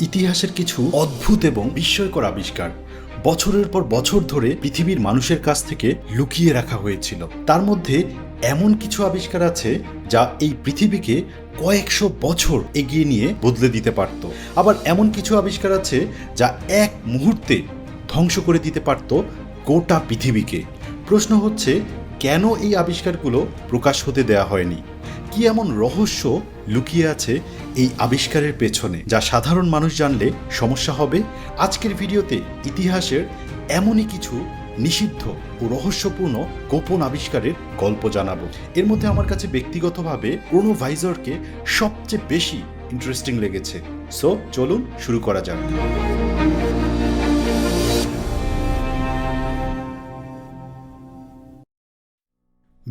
ইতিহাসের কিছু অদ্ভুত এবং বিস্ময়কর আবিষ্কার বছরের পর বছর ধরে পৃথিবীর মানুষের কাছ থেকে লুকিয়ে রাখা হয়েছিল। তার মধ্যে এমন কিছু আবিষ্কার আছে যা এই পৃথিবীকে কয়েকশো বছর এগিয়ে নিয়ে বদলে দিতে পারত। আবার এমন কিছু আবিষ্কার আছে যা এক মুহূর্তে ধ্বংস করে দিতে পারত গোটা পৃথিবীকে। প্রশ্ন হচ্ছে, কেন এই আবিষ্কারগুলো প্রকাশ হতে দেয়া হয়নি? কি এমন রহস্য লুকিয়ে আছে এই আবিষ্কারের পেছনে যা সাধারণ মানুষ জানলে সমস্যা হবে, আজকের ভিডিওতে ইতিহাসের এমনই কিছু নিষিদ্ধ ও রহস্যপূর্ণ গোপন আবিষ্কারের গল্প জানাব। এর মধ্যে আমার কাছে ব্যক্তিগতভাবে ক্রোনোভাইজরকে সবচেয়ে বেশি ইন্টারেস্টিং লেগেছে। সো চলুন শুরু করা যাক।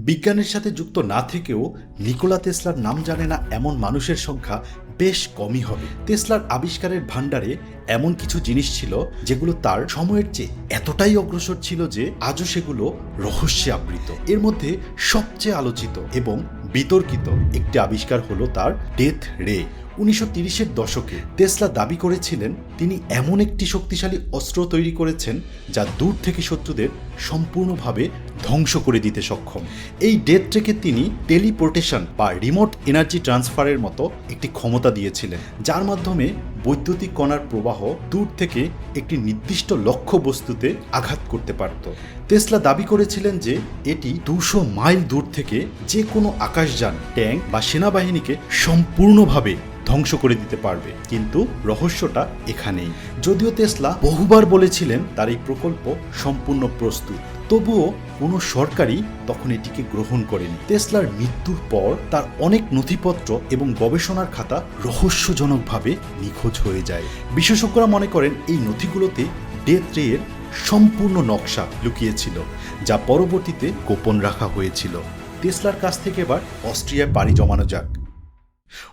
বিজ্ঞানের সাথে যুক্ত না থেকেও নিকোলা তেসলার নাম জানে না এমন মানুষের সংখ্যা বেশ কমই হবে। তেসলার আবিষ্কারের ভাণ্ডারে এমন কিছু জিনিস ছিল যেগুলো তার সময়ের চেয়ে এতটাই অগ্রসর ছিল যে আজও সেগুলো রহস্যে আবৃত। এর মধ্যে সবচেয়ে আলোচিত এবং বিতর্কিত একটি আবিষ্কার হলো তার ডেথ রে। উনিশশো তিরিশের দশকে টেসলা দাবি করেছিলেন, তিনি এমন একটি শক্তিশালী অস্ত্র তৈরি করেছেন যা দূর থেকে শত্রুদের সম্পূর্ণভাবে ধ্বংস করে দিতে সক্ষম। এই ডেথ ট্রেকে তিনি টেলিপোর্টেশন বা রিমোট এনার্জি ট্রান্সফারের মতো একটি ক্ষমতা দিয়েছিলেন, যার মাধ্যমে বৈদ্যুতিক কণার প্রবাহ দূর থেকে একটি নির্দিষ্ট লক্ষ্য বস্তুতে আঘাত করতে পারত। তেসলা দাবি করেছিলেন যে এটি দুশো মাইল দূর থেকে যে কোনো আকাশযান, ট্যাঙ্ক বা সেনাবাহিনীকে সম্পূর্ণভাবে ধ্বংস করে দিতে পারবে। কিন্তু রহস্যটা এখানেই। যদিও তেসলা বহুবার বলেছিলেন তার এই প্রকল্প সম্পূর্ণ প্রস্তুত। তবুও কোনো সরকারই তখন এটিকে গ্রহণ করেনি। তেসলার মৃত্যুর পর তার অনেক নথিপত্র এবং গবেষণার খাতা রহস্যজনকভাবে নিখোঁজ হয়ে যায়। বিশেষজ্ঞরা মনে করেন এই নথিগুলোতে ডেথ রেয়ের সম্পূর্ণ নকশা লুকিয়েছিল, যা পরবর্তীতে গোপন রাখা হয়েছিল। টেসলার কাছ থেকে এবার অস্ট্রিয়ায় পাড়ি জমানো যাক।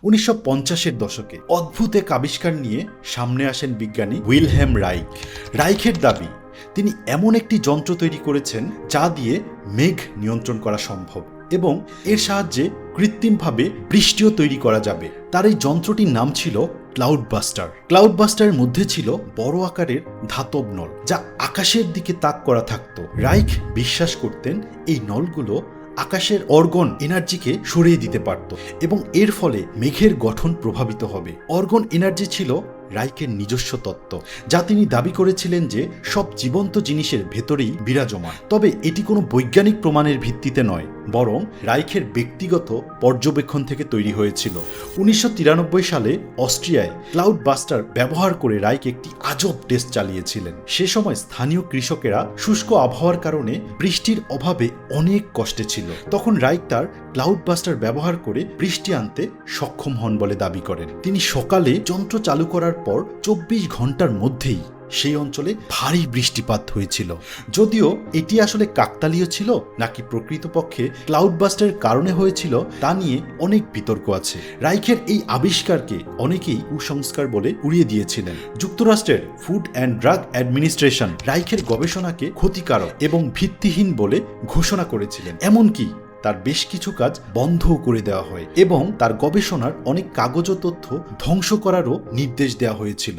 উনিশশো পঞ্চাশের দশকে অদ্ভুত এক আবিষ্কার নিয়ে সামনে আসেন বিজ্ঞানী উইলহেম রাইক। রাইখের দাবি তিনি এমন একটি যন্ত্র তৈরি করেছেন যা দিয়ে মেঘ নিয়ন্ত্রণ করা সম্ভব এবং এর সাহায্যে কৃত্রিমভাবে বৃষ্টিও তৈরি করা যাবে। তার এই যন্ত্রটির নাম ছিল ক্লাউড বাস্টার ক্লাউড বাস্টারের মধ্যে ছিল বড় আকারের ধাতব নল, যা আকাশের দিকে তাক করা থাকতো। রাইখ বিশ্বাস করতেন এই নলগুলো আকাশের অর্গন এনার্জিকে সরিয়ে দিতে পারত এবং এর ফলে মেঘের গঠন প্রভাবিত হবে। অর্গন এনার্জি ছিল রাইকের নিজস্ব তত্ত্ব, যা তিনি দাবি করেছিলেন যে সব জীবন্ত জিনিসের ভেতরেই বিরাজমান। তবে এটি কোনো বৈজ্ঞানিক প্রমাণের ভিত্তিতে নয়। বরং রাইখের ব্যক্তিগত পর্যবেক্ষণ থেকে তৈরি হয়েছিল। উনিশশো তিরানব্বই সালে অস্ট্রিয়ায় ক্লাউড বাস্টার ব্যবহার করে রাইক একটি আজব টেস্ট চালিয়েছিলেন। সে সময় স্থানীয় কৃষকেরা শুষ্ক আবহাওয়ার কারণে বৃষ্টির অভাবে অনেক কষ্টে ছিল। তখন রাইক তার ক্লাউড বাস্টার ব্যবহার করে বৃষ্টি আনতে সক্ষম হন বলে দাবি করেন। তিনি সকালে যন্ত্র চালু করার পর চব্বিশ ঘণ্টার মধ্যেই সেই অঞ্চলে ভারী বৃষ্টিপাত হয়েছিল। যদিও এটি আসলে কাকতালীয় ছিল, নাকি প্রকৃতপক্ষে ক্লাউড বাস্টারের কারণে হয়েছিল, তা নিয়ে অনেক বিতর্ক আছে। রাইখের এই আবিষ্কারকে অনেকেই কুসংস্কার বলে উড়িয়ে দিয়েছিলেন। যুক্তরাষ্ট্রের ফুড অ্যান্ড ড্রাগ অ্যাডমিনিস্ট্রেশন রাইখের গবেষণাকে ক্ষতিকারক এবং ভিত্তিহীন বলে ঘোষণা করেছিলেন। এমনকি তার বেশ কিছু কাজ বন্ধও করে দেওয়া হয় এবং তার গবেষণার অনেক কাগজ তথ্য ধ্বংস করারও নির্দেশ দেওয়া হয়েছিল।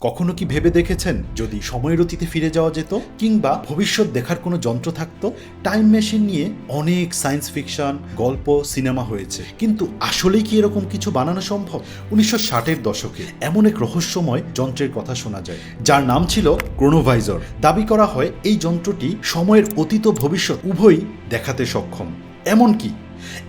কখনো কি ভেবে দেখেছেন যদি সময়ের অতীতে ফিরে যাওয়া যেত কিংবা ভবিষ্যৎ দেখার কোনো যন্ত্র থাকতো? টাইম মেশিন নিয়ে অনেক সায়েন্স ফিকশন গল্প সিনেমা হয়েছে। কিন্তু আসলেই কি এরকম কিছু বানানো সম্ভব? উনিশশো ষাটের দশকে এমন এক রহস্যময় যন্ত্রের কথা শোনা যায়, যার নাম ছিল ক্রোনোভাইজর দাবি করা হয় এই যন্ত্রটি সময়ের অতীত ভবিষ্যৎ উভয়ই দেখাতে সক্ষম। এমনকি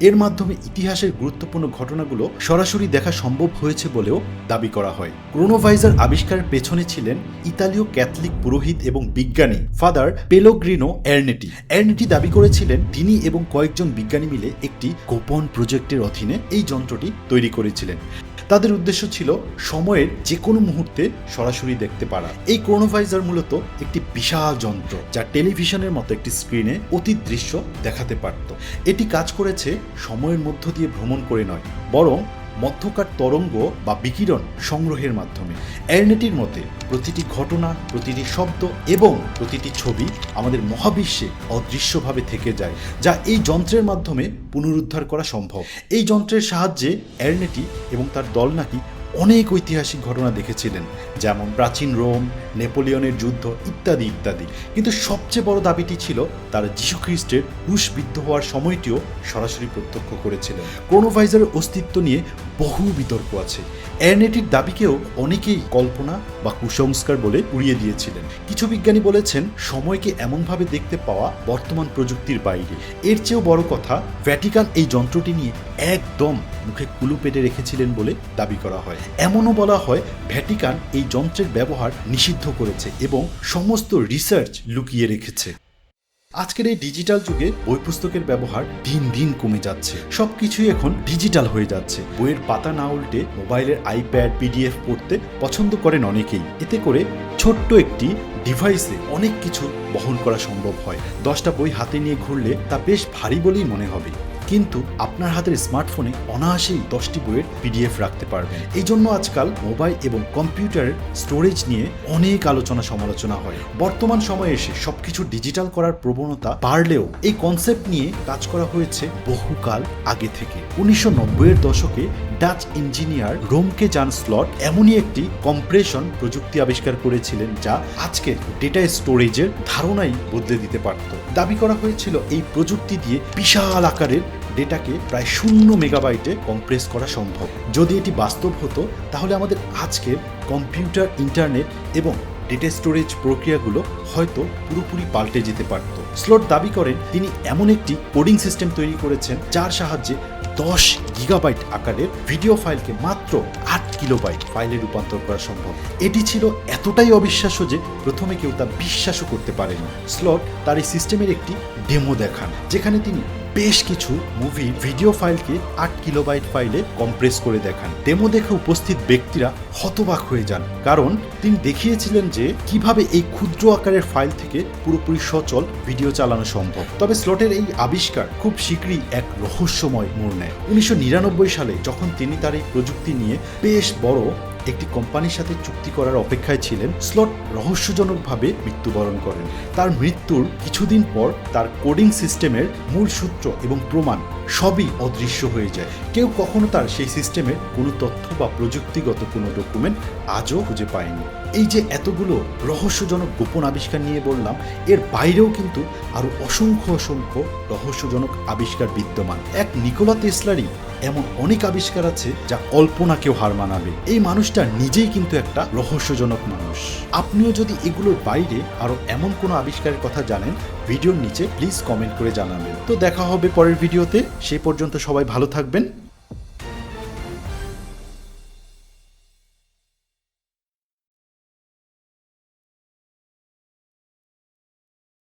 এর মাধ্যমে ইতিহাসের গুরুত্বপূর্ণ ঘটনাগুলো সরাসরি দেখা সম্ভব হয়েছে বলেও দাবি করা হয়। ক্রোনোভাইজার আবিষ্কারের পেছনে ছিলেন ইতালীয় ক্যাথলিক পুরোহিত এবং বিজ্ঞানী ফাদার পেলোগ্রিনো এর্নেটি এর্নেটি দাবি করেছিলেন, তিনি এবং কয়েকজন বিজ্ঞানী মিলে একটি গোপন প্রজেক্টের অধীনে এই যন্ত্রটি তৈরি করেছিলেন। তাদের উদ্দেশ্য ছিল সময়ের যে কোনো মুহূর্তে সরাসরি দেখতে পারা। এই ক্রোনোভাইজার মূলত একটি বিশাল যন্ত্র যা টেলিভিশনের মতো একটি স্ক্রিনে অতীত দৃশ্য দেখাতে পারত। এটি কাজ করেছে সময়ের মধ্য দিয়ে ভ্রমণ করে নয়, বরং মধ্যকার তরঙ্গ বা বিকিরণ সংগ্রহের মাধ্যমে। এরনেটির মতে, প্রতিটি ঘটনা, প্রতিটি শব্দ এবং প্রতিটি ছবি আমাদের মহাবিশ্বে অদৃশ্যভাবে থেকে যায়, যা এই যন্ত্রের মাধ্যমে পুনরুদ্ধার করা সম্ভব। এই যন্ত্রের সাহায্যে এরনেটি এবং তার দল নাকি অনেক ঐতিহাসিক ঘটনা দেখেছিলেন, যেমন প্রাচীন রোম, নেপোলিয়নের যুদ্ধ ইত্যাদি ইত্যাদি। কিন্তু সবচেয়ে বড় দাবিটি ছিল তার যীশুখ্রিস্টের ক্রুশবিদ্ধ হওয়ার সময়টিও সরাসরি প্রত্যক্ষ করেছিলেন। ক্রোনোভাইজারের অস্তিত্ব নিয়ে বহু বিতর্ক আছে। এরনেটির দাবিকেও অনেকেই কল্পনা বা কুসংস্কার বলে উড়িয়ে দিয়েছিলেন। কিছু বিজ্ঞানী বলেছেন, সময়কে এমনভাবে দেখতে পাওয়া বর্তমান প্রযুক্তির বাইরে। এর চেয়েও বড় কথা, ভ্যাটিকান এই যন্ত্রটি নিয়ে একদম মুখে কুলু পেটে রেখেছিলেন বলে দাবি করা হয়। এমনও বলা হয়, ভ্যাটিকান এই যন্ত্রের ব্যবহার নিষিদ্ধ করেছে এবং সমস্ত রিসার্চ লুকিয়ে রেখেছে। আজকের এই ডিজিটাল যুগে বই পুস্তকের ব্যবহার দিন দিন কমে যাচ্ছে। সবকিছুই এখন ডিজিটাল হয়ে যাচ্ছে। বইয়ের পাতা না উল্টে মোবাইলের আইপ্যাড পিডিএফ পড়তে পছন্দ করেন অনেকেই। এতে করে ছোট্ট একটি ডিভাইসে অনেক কিছু বহন করা সম্ভব হয়। দশটা বই হাতে নিয়ে ঘুরলে তা বেশ ভারী বলেই মনে হবে। কিন্তু আপনার হাতের স্মার্টফোনে অনায়াসেই দশটি বইয়ের পিডিএফ রাখতে পারবেন। এই জন্য আজকাল মোবাইল এবং কম্পিউটারের স্টোরেজ নিয়ে অনেক আলোচনা সমালোচনা হয়। বর্তমান সময়ে এসে সবকিছু ডিজিটাল করার প্রবণতা বাড়লেও এই কনসেপ্ট নিয়ে কাজ করা হয়েছে বহুকাল আগে থেকে। উনিশশো নব্বইয়ের দশকে ডাচ ইঞ্জিনিয়ার রোমকে জান স্লট এমনই একটি কম্প্রেশন প্রযুক্তি আবিষ্কার করেছিলেন যা আজকের ডেটা স্টোরেজের ধারণাই বদলে দিতে পারত। দাবি করা হয়েছিল এই প্রযুক্তি দিয়ে বিশাল আকারের ডেটাকে প্রায় শূন্য মেগাবাইটে কম্প্রেস করা সম্ভব। যদি এটি বাস্তব হতো, তাহলে আমাদের আজকের কম্পিউটার, ইন্টারনেট এবং ডেটা স্টোরেজ প্রক্রিয়াগুলো হয়তো পুরোপুরি পাল্টে যেতে পারত। স্লট দাবি করেন, তিনি এমন একটি কোডিং সিস্টেম তৈরি করেছেন, যার সাহায্যে দশ গিগাবাইট আকারের ভিডিও ফাইলকে মাত্র আট কিলোবাইট ফাইলে রূপান্তর করা সম্ভব। এটি ছিল এতটাই অবিশ্বাস্য যে প্রথমে কেউ তা বিশ্বাসও করতে পারেনি। স্লট তার এই সিস্টেমের একটি ডেমো দেখান, যেখানে তিনি বেশ কিছু মুভি ভিডিও ফাইলকে আট কিলোবাইট ফাইলে কম্প্রেস করে দেখান। ডেমো দেখে উপস্থিত ব্যক্তিরা হতবাক হয়ে যান, কারণ তিনি দেখিয়েছিলেন যে কীভাবে এই ক্ষুদ্র আকারের ফাইল থেকে পুরোপুরি সচল ভিডিও চালানো সম্ভব। তবে স্লটের এই আবিষ্কার খুব শীঘ্রই এক রহস্যময় মোড় নেয়। উনিশশো নিরানব্বই সালে যখন তিনি তার এই প্রযুক্তি নিয়ে বেশ বড় একটি কোম্পানির সাথে চুক্তি করার অপেক্ষায় ছিলেন। স্লট রহস্যজনকভাবে মৃত্যুবরণ করেন। তার মৃত্যুর কিছুদিন পর তার কোডিং সিস্টেমের মূল সূত্র এবং প্রমাণ সবই অদৃশ্য হয়ে যায়। কেউ কখনো তার সেই সিস্টেমের কোনো তথ্য বা প্রযুক্তিগত কোনো ডকুমেন্ট আজও খুঁজে পায়নি। এই যে এতগুলো রহস্যজনক গোপন আবিষ্কার নিয়ে বললাম, এর বাইরেও কিন্তু আরও অসংখ্য অসংখ্য রহস্যজনক আবিষ্কার বিদ্যমান। এক নিকোলা তেসলারই এমন অনেক আবিষ্কার আছে যা কল্পনাকেও হার মানাবে। এই মানুষটা নিজেই কিন্তু একটা রহস্যজনক মানুষ। আপনিও যদি এগুলোর বাইরে আরও এমন কোনো আবিষ্কারের কথা জানেন ভিডিওর নিচে প্লিজ কমেন্ট করে জানাবেন। তো দেখা হবে পরের ভিডিওতে। সে পর্যন্ত সবাই ভালো থাকবেন।